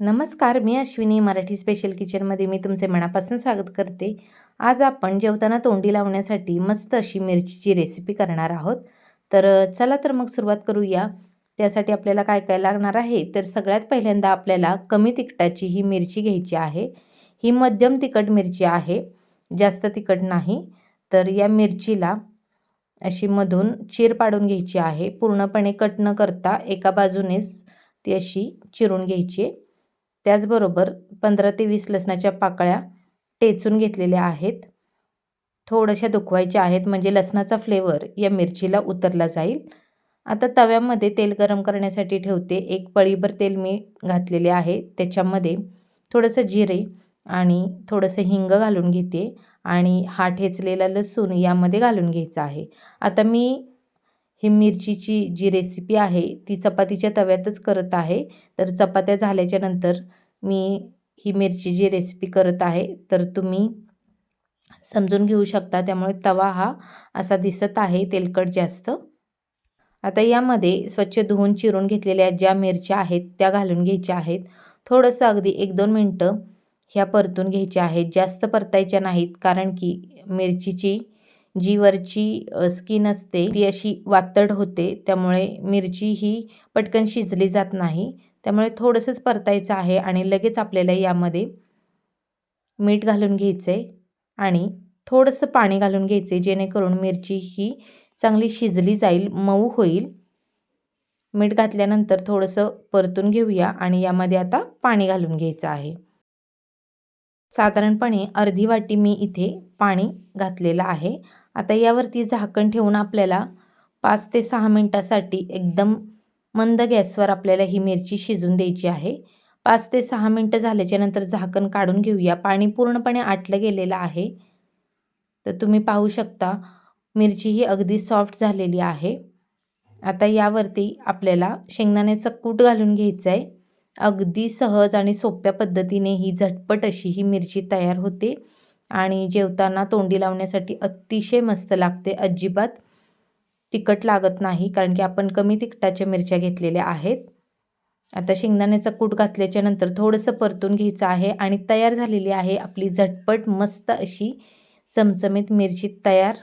नमस्कार मी अश्विनी मराठी स्पेशल किचनमध्ये मी तुमचे मनापासून स्वागत करते. आज आपण जेवताना तोंडी लावण्यासाठी मस्त अशी मिरचीची रेसिपी करणार आहोत. तर चला तर मग सुरुवात करूया. त्यासाठी आपल्याला काय काय लागणार आहे? तर सगळ्यात पहिल्यांदा आपल्याला कमी तिखटाची ही मिरची घ्यायची आहे. ही मध्यम तिखट मिरची आहे. जास्त तिखट नाही. तर या मिरचीला अशी मधून चीर पाडून घ्यायची आहे. पूर्णपणे कट न करता एका बाजूनेच ती अशी चिरून घ्यायची आहे. त्याचबरोबर पंधरा ते वीस लसणाच्या पाकळ्या टेचून घेतलेल्या आहेत. थोड्याशा दुखवायच्या आहेत म्हणजे लसणाचा फ्लेवर या मिरचीला उतरला जाईल. आता तव्यामध्ये तेल गरम करण्यासाठी ठेवते. एक पळीभर तेल मी घातलेले आहे. त्याच्यामध्ये थोडंसं जिरे आणि थोडंसं हिंग घालून घेते आणि हा ठेचलेला लसूण यामध्ये घालून घ्यायचा आहे. आता मी ही मिरचीची जी रेसिपी आहे ती चपातीच्या तव्यातच करत आहे. तर चपात्या झाल्याच्यानंतर मी ही मिरची जी रेसिपी करत आहे तर तुम्ही समजून घेऊ शकता. त्यामुळे तवा हा असा दिसत आहे तेलकट जास्त. आता यामध्ये स्वच्छ धुवून चिरून घेतलेल्या ज्या मिरच्या आहेत त्या घालून घ्यायच्या आहेत. थोडंसं अगदी एक दोन मिनटं ह्या परतून घ्यायच्या आहेत. जास्त परतायच्या नाहीत कारण की मिरचीची जी वरची स्किन असते ती अशी वातड होते. त्यामुळे मिरची ही पटकन शिजली जात नाही. त्यामुळे थोडंसंच परतायचं आहे आणि लगेच आपल्याला यामध्ये मीठ घालून घ्यायचं आहे आणि थोडंसं पाणी घालून घ्यायचे जेणेकरून मिरची ही चांगली शिजली जाईल मऊ होईल. मीठ घातल्यानंतर थोडंसं परतून घेऊया आणि यामध्ये आता पाणी घालून घ्यायचं आहे. साधारणपणे अर्धी वाटी मी इथे पाणी घातलेलं आहे. आता यावरती झाकण ठेवून आपल्याला पाच ते सहा मिनटासाठी एकदम मंद गॅसवर आपल्याला ही मिरची शिजून द्यायची आहे. पाच ते सहा मिनटं झाल्याच्यानंतर झाकण काढून घेऊया. पाणी पूर्णपणे आटलं गेलेलं आहे. तर तुम्ही पाहू शकता मिरची ही अगदी सॉफ्ट झालेली आहे. आता यावरती आपल्याला शेंगदाण्याचं कूट घालून घ्यायचं आहे अगदी सहज आणि सोप्या पद्धतीने ही झटपट अशी ही मिरची तयार होते. आणि जेवताना तोंडी लावण्यासाठी अतिशय मस्त लागते अजिबात. तिखट लागत नाही कारण की आपण कमी तिखटाच्या मिरच्या घेतलेल्या आहेत. आता शेंगदाण्याचा कूट घातल्याच्या नंतर थोडंसं परतून घ्यायचं आहे आणि तयार झालेली आहे आपली झटपट मस्त अशी चमचमीत मिरची तयार.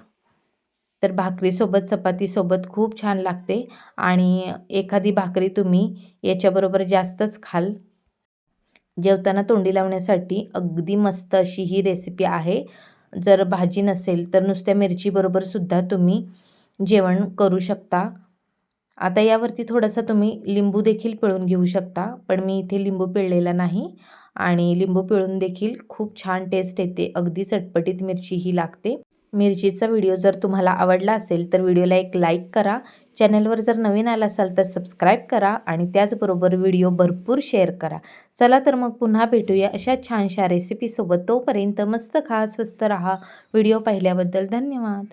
तर भाकरीसोबत चपातीसोबत खूप छान लागते आणि एखादी भाकरी तुम्ही याच्याबरोबर जास्तच खाल. जेवताना तोंडी लावण्यासाठी अगदी मस्त अशी ही रेसिपी आहे. जर भाजी नसेल तर नुसत्या मिरचीबरोबरसुद्धा तुम्ही जेवण करू शकता. आता यावरती थोडासा तुम्ही लिंबू देखील पिळून घेऊ शकता पण मी इथे लिंबू पिळलेला नाही आणि लिंबू पिळून देखील खूप छान टेस्ट येते. अगदी चटपटीत मिरची ही लागते. मिरचीचा व्हिडिओ जर तुम्हाला आवडला असेल तर व्हिडिओला एक लाईक करा. चॅनलवर जर नवीन आला असाल तर सबस्क्राईब करा आणि त्याचबरोबर व्हिडिओ भरपूर शेअर करा. चला तर मग पुन्हा भेटूया अशा छानशा रेसिपीसोबत तोपर्यंत मस्त खा स्वस्त राहा. व्हिडिओ पाहिल्याबद्दल धन्यवाद.